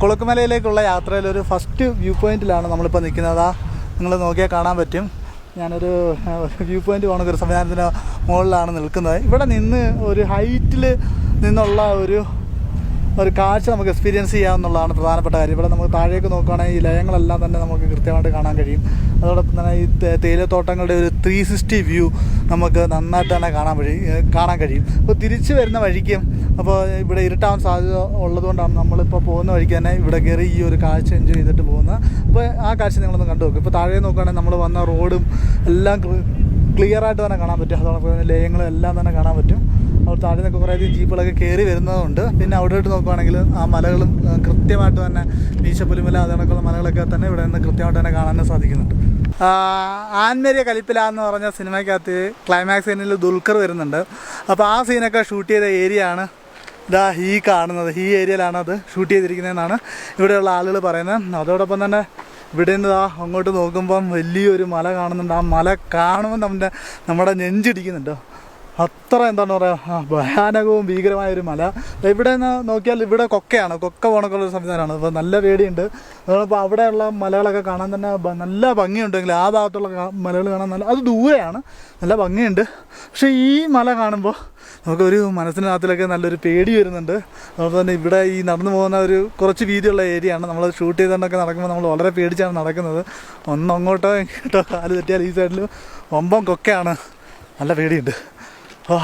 കൊളുക്കുമലയിലേക്കുള്ള യാത്രയിൽ ഒരു first view പോയിന്റിലാണ് നമ്മളിപ്പോൾ നിൽക്കുന്നത്. ആ നിങ്ങൾ നോക്കിയാൽ കാണാൻ പറ്റും. ഞാനൊരു വ്യൂ പോയിന്റ് പോകണ ഒരു സംവിധാനത്തിന് മുകളിലാണ് നിൽക്കുന്നത്. ഇവിടെ നിന്ന് ഒരു ഹൈറ്റിൽ നിന്നുള്ള ഒരു ഒരു കാഴ്ച നമുക്ക് എക്സ്പീരിയൻസ് ചെയ്യാമെന്നുള്ളതാണ് പ്രധാനപ്പെട്ട കാര്യം. ഇവിടെ നമുക്ക് താഴേക്ക് നോക്കുകയാണെങ്കിൽ ഈ ലയങ്ങളെല്ലാം തന്നെ നമുക്ക് കൃത്യമായിട്ട് കാണാൻ കഴിയും. അതോടൊപ്പം തന്നെ ഈ തേയിലത്തോട്ടങ്ങളുടെ ഒരു ത്രീ സിക്സ്റ്റി വ്യൂ നമുക്ക് നന്നായിട്ട് തന്നെ കാണാൻ വഴി കാണാൻ കഴിയും. അപ്പോൾ തിരിച്ചു വരുന്ന വഴിക്കും അപ്പോൾ ഇവിടെ ഇരുട്ടാവാൻ സാധ്യത ഉള്ളതുകൊണ്ടാണ് നമ്മളിപ്പോൾ പോകുന്ന വഴിക്ക് തന്നെ ഇവിടെ കയറി ഈ ഒരു കാഴ്ച എൻജോയ് ചെയ്തിട്ട് പോകുന്നത്. അപ്പോൾ ആ കാഴ്ച നിങ്ങളൊന്ന് കണ്ടു നോക്കും. ഇപ്പോൾ താഴെ നോക്കുകയാണെങ്കിൽ നമ്മൾ വന്ന റോഡും എല്ലാം ക്ലിയർ ആയിട്ട് തന്നെ കാണാൻ പറ്റും. അതോടൊപ്പം ലയങ്ങളും എല്ലാം തന്നെ കാണാൻ പറ്റും. അവിടെ താഴെ നിന്നൊക്കെ കുറേ അധികം ജീപ്പുകളൊക്കെ കയറി വരുന്നതുകൊണ്ട് പിന്നെ അവിടോട്ട് നോക്കുവാണെങ്കിൽ ആ മലകളും കൃത്യമായിട്ട് തന്നെ മീശപ്പുലിമല അതിനൊക്കെയുള്ള മലകളൊക്കെ തന്നെ ഇവിടെ നിന്ന് കൃത്യമായിട്ട് തന്നെ കാണാൻ സാധിക്കുന്നുണ്ട്. ആ, ആൻമേരിയ കലിപ്പില എന്ന് പറഞ്ഞ സിനിമയ്ക്കകത്ത് ക്ലൈമാക്സ് സീനിൽ ദുൽഖർ വരുന്നുണ്ട്. അപ്പോൾ ആ സീനൊക്കെ ഷൂട്ട് ചെയ്ത ഏരിയ ആണ് ഇതാ ഈ കാണുന്നത്. ഈ ഏരിയയിലാണ് അത് ഷൂട്ട് ചെയ്തിരിക്കുന്നതെന്നാണ് ഇവിടെയുള്ള ആളുകൾ പറയുന്നത്. അതോടൊപ്പം തന്നെ ഇവിടെ നിന്ന് ദാ അങ്ങോട്ട് നോക്കുമ്പം വലിയൊരു മല കാണുന്നുണ്ട്. ആ മല കാണുമ്പോൾ നമ്മുടെ നമ്മുടെ നെഞ്ചിടിക്കുന്നുണ്ട്. അത്ര എന്താണ് പറയുക ഭയാനകവും ഭീകരമായ ഒരു മല. ഇവിടെ നിന്ന് നോക്കിയാൽ ഇവിടെ കൊക്കയാണ് കൊക്ക പോണക്കുള്ള സംവിധാനമാണ്. അപ്പോൾ നല്ല പേടിയുണ്ട്. അതോടൊപ്പം അവിടെയുള്ള മലകളൊക്കെ കാണാൻ തന്നെ നല്ല ഭംഗിയുണ്ടെങ്കിൽ ആ ഭാഗത്തുള്ള മലകൾ കാണാൻ നല്ല അത് ദൂരെയാണ്. നല്ല ഭംഗിയുണ്ട്. പക്ഷേ ഈ മല കാണുമ്പോൾ നമുക്കൊരു മനസ്സിനകത്തിലൊക്കെ നല്ലൊരു പേടി വരുന്നുണ്ട്. അതുപോലെ തന്നെ ഇവിടെ ഈ നടന്നു പോകുന്ന ഒരു കുറച്ച് വീതിയുള്ള ഏരിയയാണ് നമ്മൾ ഷൂട്ട് ചെയ്തുകൊണ്ടൊക്കെ നടക്കുമ്പോൾ നമ്മൾ വളരെ പേടിച്ചാണ് നടക്കുന്നത്. ഒന്ന് അങ്ങോട്ടോ ഇങ്ങോട്ടോ കാൽ തെറ്റിയാൽ ഈ സൈഡിൽ ഒമ്പം കൊക്കയാണ്. നല്ല പേടിയുണ്ട്. ആ,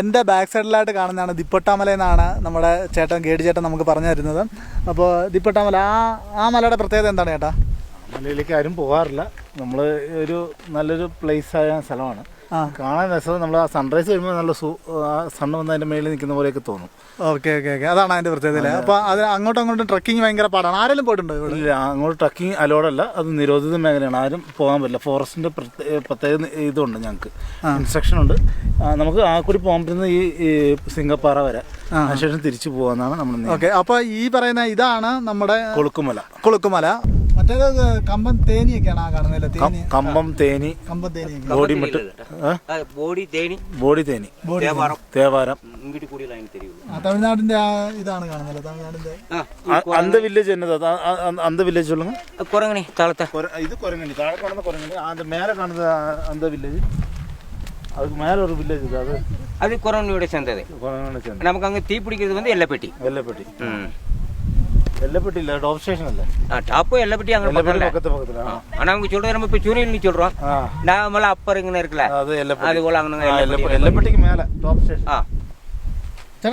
എന്റെ ബാക്ക് സൈഡിലായിട്ട് കാണുന്നതാണ് ദിപ്പട്ടാമല എന്നാണ് നമ്മുടെ ചേട്ടൻ ഗേഡ് ചേട്ടൻ നമുക്ക് പറഞ്ഞു തരുന്നത്. അപ്പോൾ ദിപ്പട്ടാമല ആ ആ മലയുടെ പ്രത്യേകത എന്താണ് ചേട്ടാ? മലയിലേക്ക് ആരും പോകാറില്ല നമ്മൾ ഒരു നല്ലൊരു പ്ലേസ് ആയ സ്ഥലമാണ്. കാണാൻ രസം നമ്മൾ ആ സൺറൈസ് വരുമ്പോൾ നല്ല സു ആ സണ്ണ് വന്ന് അതിന്റെ മേളിൽ നിൽക്കുന്ന പോലെയൊക്കെ തോന്നും. Okay okay okay. അതാണ് അതിന്റെ പ്രത്യേകത അപ്പോൾ അത് അങ്ങോട്ടും അങ്ങോട്ടും ട്രക്കിങ് ഭയങ്കര പാടാണ്. ആരെങ്കിലും പോയിട്ടുണ്ടോ ഇല്ല അങ്ങോട്ട് ട്രക്കിംഗ് അലോഡല്ല അത് നിരോധിത മേഖലയാണ്. ആരും പോകാൻ പറ്റില്ല. ഫോറസ്റ്റിന്റെ പ്രത്യേക ഇതുണ്ട് ഞങ്ങൾക്ക് ഇൻസ്ട്രക്ഷൻ ഉണ്ട്. നമുക്ക് ആ കൂടി പോകാൻ പറ്റുന്ന ഈ സിംഗപ്പാറ വരെ. അതിനുശേഷം തിരിച്ചു പോകാന്നാണ് നമ്മൾ. ഓക്കെ. അപ്പോൾ ഈ പറയുന്ന ഇതാണ് നമ്മുടെ കൊളുക്കുമല. കൊളുക്കുമല. മറ്റേത് കമ്പം തേനിയൊക്കെയാണ് ആ കാണുന്നില്ല തേനി കമ്പം തേനി കമ്പം തേനിയൊക്കെ ബോഡിമട്ട് ബോഡി തേനി ബോഡി തേനി தேவாரம் തേവാരം இங்கிட்டு கூடிய லைன் தெரியும் ആ തമിഴ്നാടിന്റെ ആ ഇതാണ് കാണുന്നില്ല തമിഴ്നാടിന്റെ അ- അന്ത വില്ലേജ് എന്നതാ അ- അ- അന്ത വില്ലേജ് சொல்லுங்க குரங்கணி தாளத்தை ഇത് കുരങ്ങണി താഴെ കാണുന്ന കുരങ്ങണി അത് മേലെ കാണുന്നത് അന്ത വില്ലേജ് അത് മേലെ ഒരു വില്ലേജ് ഇത് അത് அது குரங்கணியோட சேர்ந்தது കുരങ്ങണി ചെന്ന് நமக்கு அங்கே தீ பிடிக்கிறது வந்து எல்லப்பட்டி വെല്ലപ്പെട്ടി ம் எல்லப்பட்டி இல்லை டாப் ஸ்டேஷன் இல்லை. ஆ டாப்பும் எல்லப்பட்டி அங்க எல்லப்பட்டி பக்கத்து பக்கத்தில். ஆனால் அவங்க சொல்கிறது நம்ம இப்ப சூரியன் சொல்றோம். நான் மேலே அப்பருங்கன்னு இருக்குல்ல. அது எல்லப்பட்டி. அது போல் அங்கே எல்லப்பட்டிக்கு மேலே டாப் ஸ்டேஷன் ஆ.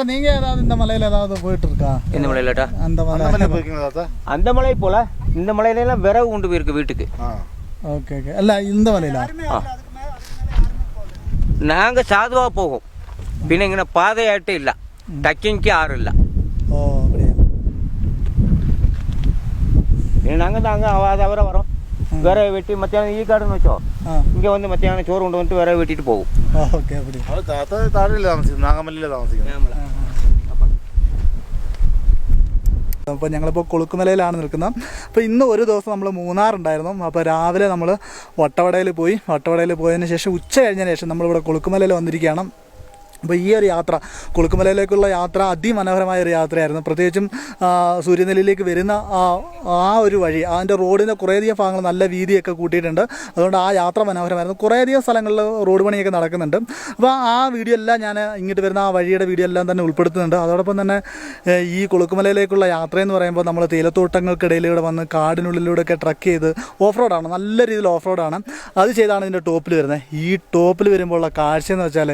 நீங்க ஏதாவது இந்த மலையில ஏதாவது போயிட்டு இருக்கா இந்த மலையிலடா அந்த மலை. போயிருக்கீங்களா அந்த மலை போல இந்த மலையில எல்லாம் விறகு கொண்டு போயிருக்கு வீட்டுக்கு. Okay okay. இல்ல இந்த மலையில? நாங்க சாதுவா போகும் பின்ன இங்க பாதையாட்டு இல்ல. டக்கிங்க்கு ஆறு இல்லை. பின்ன நாங்கள் தாங்க அது அவரை வரோம் விறகு வெட்டி மத்தியானம் ஈ காடுன்னு வச்சோம் ആ இங்கே வந்து மத்தியானம் சோறு கொண்டு வந்து விறகு வெட்டிட்டு போகும் ഓക്കെ அப்படி അത് താത്ത താഴെയല്ലേ താമസിക്കുന്നത് നാഗമല്ലിലെ താമസിക്കുന്നത് അപ്പോൾ ഞങ്ങളിപ്പോൾ കൊളുക്കുമലയിലാണ് നിൽക്കുന്നത് അപ്പോൾ ഇന്ന് ഒരു ദിവസം നമ്മൾ മൂന്നാറുണ്ടായിരുന്നു അപ്പോൾ രാവിലെ നമ്മൾ വട്ടവടയിൽ പോയി വട്ടവടയിൽ പോയതിന് ശേഷം ഉച്ച കഴിഞ്ഞതിന് ശേഷം നമ്മളിവിടെ കൊളുക്കുമലയിൽ വന്നിരിക്കുകയാണ് അപ്പോൾ ഈ ഒരു യാത്ര കുളുക്കുമലയിലേക്കുള്ള യാത്ര അതിമനോഹരമായ ഒരു യാത്രയായിരുന്നു. പ്രത്യേകിച്ചും സൂര്യനെല്ലിലേക്ക് വരുന്ന ആ ഒരു വഴി അതിന്റെ റോഡിന്റെ കുറേയധികം ഭാഗങ്ങൾ നല്ല വീതിയൊക്കെ കൂട്ടിയിട്ടുണ്ട്. അതുകൊണ്ട് ആ യാത്ര മനോഹരമായിരുന്നു. കുറേയധികം സ്ഥലങ്ങളിൽ റോഡ് പണിയൊക്കെ നടക്കുന്നുണ്ട്. അപ്പോൾ ആ വീഡിയോ എല്ലാം ഞാൻ ഇങ്ങോട്ട് വരുന്ന ആ വഴിയുടെ വീഡിയോ എല്ലാം തന്നെ ഉൾപ്പെടുത്തുന്നുണ്ട്. അതോടൊപ്പം തന്നെ ഈ കുളുക്കുമലയിലേക്കുള്ള യാത്ര എന്ന് പറയുമ്പോൾ നമ്മൾ തേയിലത്തോട്ടങ്ങൾക്കിടയിലൂടെ വന്ന് കാടിനുള്ളിലൂടെയൊക്കെ ട്രക്ക് ചെയ്ത് ഓഫ് റോഡാണ് നല്ല രീതിയിൽ ഓഫ് റോഡാണ് അത് ചെയ്താണ് ഇതിന്റെ ടോപ്പിൽ വരുന്നത്. ഈ ടോപ്പിൽ വരുമ്പോഴുള്ള കാഴ്ച എന്ന് വെച്ചാൽ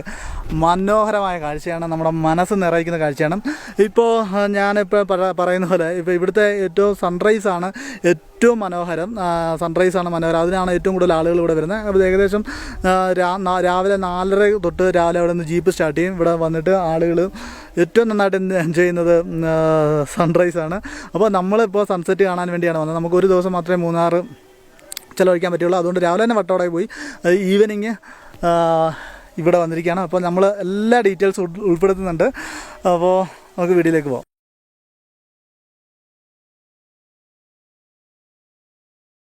മനോഹരമായ കാഴ്ചയാണ് നമ്മുടെ മനസ്സ് നിറയിക്കുന്ന കാഴ്ചയാണ്. ഇപ്പോൾ ഞാനിപ്പോൾ പറ- പറയുന്ന പോലെ ഇപ്പോൾ ഇവിടുത്തെ ഏറ്റവും സൺറൈസ് ആണ് ഏറ്റവും മനോഹരം. സൺറൈസ് ആണ് മനോഹരം. അതിനാണ് ഏറ്റവും കൂടുതൽ ആളുകൾ ഇവിടെ വരുന്നത്. അപ്പോൾ ഏകദേശം രാവിലെ നാലര തൊട്ട് രാവിലെ അവിടെ നിന്ന് ജീപ്പ് സ്റ്റാർട്ട് ചെയ്യും. ഇവിടെ വന്നിട്ട് ആളുകൾ ഏറ്റവും നന്നായിട്ട് എൻജോയ് ചെയ്യുന്നത് സൺറൈസ് ആണ്. അപ്പോൾ നമ്മളിപ്പോൾ സൺസെറ്റ് കാണാൻ വേണ്ടിയാണ് വന്നത്. നമുക്ക് ഒരു ദിവസം മാത്രമേ മൂന്നാർ ചിലവഴിക്കാൻ പറ്റുള്ളൂ. അതുകൊണ്ട് രാവിലെ തന്നെ വട്ടവടയിൽ പോയി ഈവനിങ് ഇവിടെ വന്നിരിക്കുകയാണ്. അപ്പോൾ നമ്മൾ എല്ലാ ഡീറ്റെയിൽസും ഉൾപ്പെടുത്തുന്നുണ്ട്. അപ്പോൾ നമുക്ക് വീഡിയോയിലേക്ക് പോകാം